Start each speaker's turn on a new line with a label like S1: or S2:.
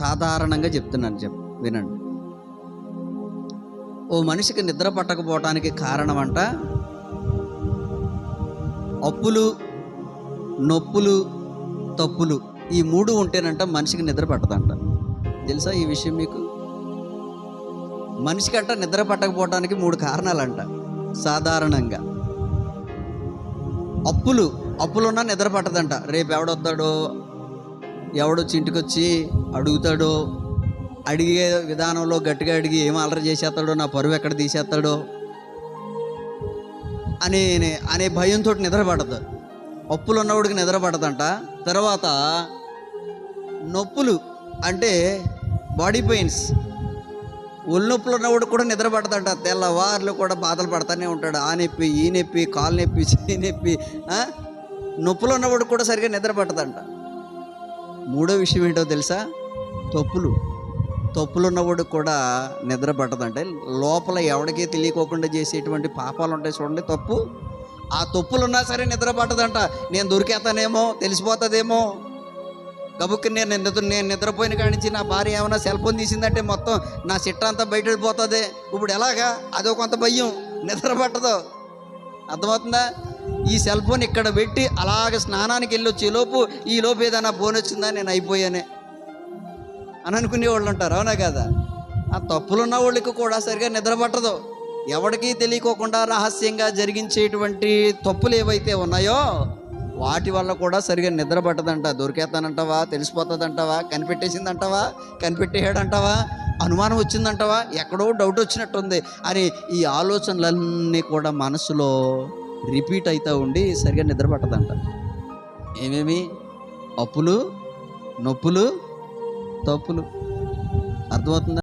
S1: సాధారణంగా చెప్తున్నాను చెప్ వినండి. ఓ మనిషికి నిద్ర పట్టకపోవటానికి కారణం అంట అప్పులు నొప్పులు తప్పులు. ఈ మూడు ఉంటేనంట మనిషికి నిద్ర పట్టదంట. తెలుసా ఈ విషయం మీకు? మనిషికంట నిద్ర పట్టకపోవటానికి మూడు కారణాలంట సాధారణంగా. అప్పులు అప్పులున్నా నిద్ర పట్టదంట. రేపు ఎవడొస్తాడో ఎవడొచ్చి ఇంటికొచ్చి అడుగుతాడో అడిగే విధానంలో గట్టిగా అడిగి ఏం అలర చేసేస్తాడో నా పరువు ఎక్కడ తీసేస్తాడో అనే అనే భయంతో నిద్రపడదు. అప్పులు ఉన్నవాడికి నిద్రపడదంట. తర్వాత నొప్పులు అంటే బాడీ పెయిన్స్. ఒళ్ళు నొప్పులు ఉన్నవాడు కూడా నిద్ర తెల్లవారులు కూడా బాధలు పడతానే ఉంటాడు. ఆ నొప్పి ఈ నొప్పి కాలు నొప్పి చేయి నొప్పి నొప్పులు ఉన్నవాడు కూడా సరిగ్గా నిద్రపడదంట. మూడో విషయం ఏంటో తెలుసా? తప్పులు. తప్పులు ఉన్నవాడు కూడా నిద్ర పట్టదంటే లోపల ఎవడికి తెలియకోకుండా చేసేటువంటి పాపాలు ఉంటాయి చూడండి. తప్పు. ఆ తప్పులు ఉన్నా సరే నిద్ర పట్టదంట. నేను దొరికేస్తానేమో తెలిసిపోతుందేమో. గబుక్కి నేను నిద్ర నేను నిద్రపోయిన కాడించి నుంచి నా భార్య ఏమైనా సెల్ ఫోన్ తీసిందంటే మొత్తం నా చిట్ట అంతా బయట వెళ్ళిపోతుంది ఇప్పుడు ఎలాగా? అదో కొంత భయం. నిద్ర పట్టదు. అర్థమవుతుందా? ఈ సెల్ ఫోన్ ఇక్కడ పెట్టి అలాగ స్నానానికి వెళ్ళొచ్చి లోపు ఈ లోపు ఏదైనా ఫోన్ వచ్చిందా నేను అయిపోయానే అని అనుకునే వాళ్ళు ఉంటారు అవునా కదా? ఆ తప్పులు ఉన్న వాళ్ళకి కూడా సరిగా నిద్ర పట్టదు. ఎవడికి తెలియకోకుండా రహస్యంగా జరిగించేటువంటి తప్పులు ఏవైతే ఉన్నాయో వాటి వల్ల కూడా సరిగా నిద్ర పట్టదంట. దొరికేస్తానంటావా తెలిసిపోతుందంటావా? కనిపెట్టేసిందంటావా? కనిపెట్టేయాడంటావా? అనుమానం వచ్చిందంటావా? ఎక్కడో డౌట్ వచ్చినట్టుంది అని ఈ ఆలోచనలన్నీ కూడా మనసులో రిపీట్ అవుతూ ఉండి సరిగా నిద్ర పట్టదంట. ఏమేమి? అప్పులు నొప్పులు తప్పులు. అర్థమవుతుందా?